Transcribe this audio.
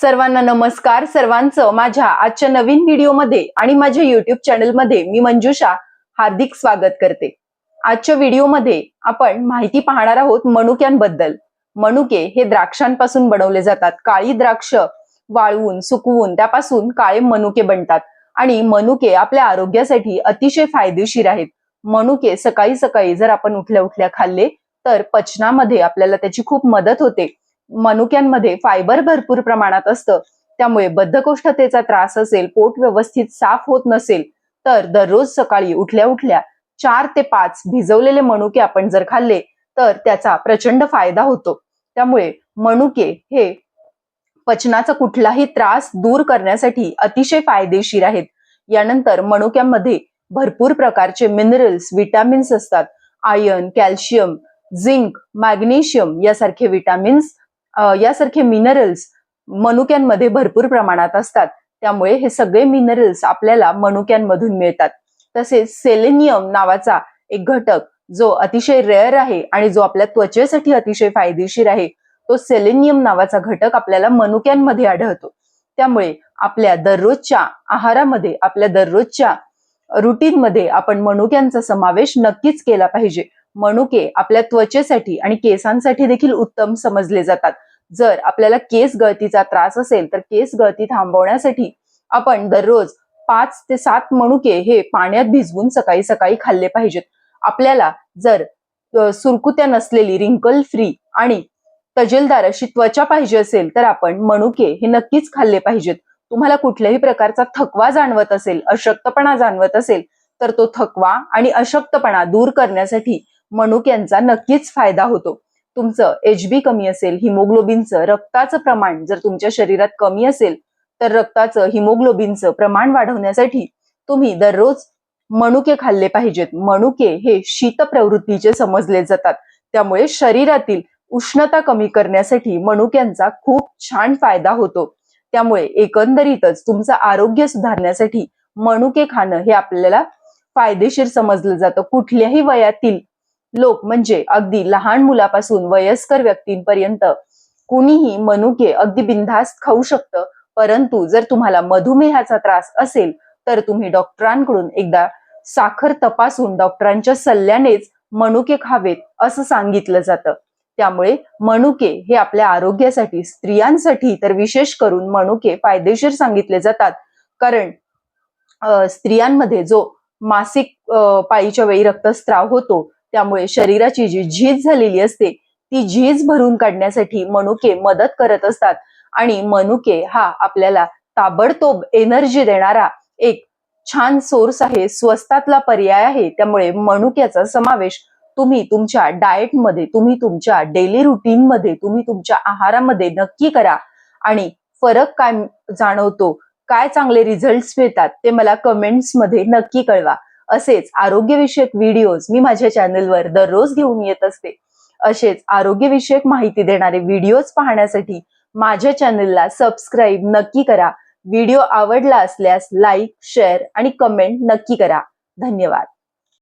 सर्वांना नमस्कार. सर्वांचं माझ्या आजच्या नवीन व्हिडिओमध्ये आणि माझ्या युट्यूब चॅनलमध्ये मी मंजुषा हार्दिक स्वागत करते. आजच्या व्हिडिओमध्ये आपण माहिती पाहणार आहोत मनुक्यांबद्दल. मनुके हे द्राक्षांपासून बनवले जातात. काळी द्राक्ष वाळवून सुकवून त्यापासून काळे मनुके बनतात. आणि मनुके आपल्या आरोग्यासाठी अतिशय फायदेशीर आहेत. मनुके सकाळी सकाळी जर आपण उठल्या उठल्या खाल्ले तर पचनामध्ये आपल्याला त्याची खूप मदत होते. मनुक्यांमध्ये फायबर भरपूर प्रमाणात असतं. त्यामुळे बद्धकोष्ठतेचा त्रास असेल पोट व्यवस्थित साफ होत नसेल तर दररोज सकाळी उठल्या उठल्या चार ते पाच भिजवलेले मनुके आपण जर खाल्ले तर त्याचा प्रचंड फायदा होतो. त्यामुळे मनुके हे पचनाचा कुठलाही त्रास दूर करण्यासाठी अतिशय फायदेशीर आहेत. यानंतर मनुक्यांमध्ये भरपूर प्रकारचे मिनरल्स विटामिन्स असतात. आयर्न कॅल्शियम झिंक मॅग्नेशियम यासारखे विटामिन्स यासारखे मिनरल्स मनुक्यांमध्ये भरपूर प्रमाणात असतात. त्यामुळे हे सगळे मिनरल्स आपल्याला मनुक्यांमधून मिळतात. तसेच सेलेनियम नावाचा एक घटक जो अतिशय रेअर आहे आणि जो आपल्या त्वचेसाठी अतिशय फायदेशीर आहे तो सेलेनियम नावाचा घटक आपल्याला मनुक्यांमध्ये आढळतो. त्यामुळे आपल्या दररोजच्या आहारामध्ये आपल्या दररोजच्या रुटीनमध्ये आपण मनुक्यांचा समावेश नक्कीच केला पाहिजे. मनुके आपल्या त्वचेसाठी आणि केसांसाठी देखील उत्तम समजले जातात. जर आपल्याला केस गळतीचा त्रास असेल तर केस गळती थांबवण्यासाठी आपण दररोज पाच ते सात मनुके हे पाण्यात भिजवून सकाळी सकाळी खाल्ले पाहिजेत. आपल्याला जर सुरकुत्या नसलेली रिंकल फ्री आणि तजेलदार अशी त्वचा पाहिजे असेल तर आपण मनुके हे नक्कीच खाल्ले पाहिजेत. तुम्हाला कुठल्याही प्रकारचा थकवा जाणवत असेल अशक्तपणा जाणवत असेल तर तो थकवा आणि अशक्तपणा दूर करण्यासाठी मनुक यांचा नक्कीच फायदा होतो. तुमचं एच बी कमी असेल हिमोग्लोबिनचं रक्ताचं प्रमाण जर तुमच्या शरीरात कमी असेल तर रक्ताचं हिमोग्लोबिनचं प्रमाण वाढवण्यासाठी तुम्ही दररोज मनुके खाल्ले पाहिजेत. मनुके हे शीत प्रवृत्तीचे समजले जातात. त्यामुळे शरीरातील उष्णता कमी करण्यासाठी मनुक्यांचा खूप छान फायदा होतो. त्यामुळे एकंदरीतच तुमचं आरोग्य सुधारण्यासाठी मनुके खाणं हे आपल्याला फायदेशीर समजलं जातं. कुठल्याही वयातील लोक म्हणजे अगदी लहान मुलापासून वयस्कर व्यक्तींपर्यंत कुणीही मनुके अगदी बिनधास्त खाऊ शकतं. परंतु जर तुम्हाला मधुमेहाचा त्रास असेल तर तुम्ही डॉक्टरांकडून एकदा साखर तपासून डॉक्टरांच्या सल्ल्यानेच मनुके खावेत असं सांगितलं जातं. त्यामुळे मनुके हे आपल्या आरोग्यासाठी स्त्रियांसाठी तर विशेष करून मनुके फायदेशीर सांगितले जातात. कारण स्त्रियांमध्ये जो मासिक पाळीच्या वेळी रक्तस्राव होतो त्यामुळे शरीराची जी झीज झालेली असते ती झीज भरून काढण्यासाठी मनुके मदत करत असतात. आणि मनुके हा आपल्याला ताबडतोब एनर्जी देणारा एक छान सोर्स आहे स्वस्तातला पर्याय आहे. त्यामुळे मनुक्याचा समावेश तुम्ही तुमच्या डाएटमध्ये तुम्ही तुमच्या डेली रुटीनमध्ये तुम्ही तुमच्या आहारामध्ये नक्की करा. आणि फरक काय जाणवतो काय चांगले रिझल्ट्स मिळतात ते मला कमेंट्समध्ये नक्की कळवा. असेच आरोग्यविषयक व्हिडिओज मी माझ्या चॅनलवर दररोज घेऊन येत असते. असेच आरोग्यविषयक माहिती देणारे व्हिडिओज पाहण्यासाठी माझ्या चॅनलला सबस्क्राईब नक्की करा. व्हिडिओ आवडला असल्यास लाईक शेअर आणि कमेंट नक्की करा. धन्यवाद.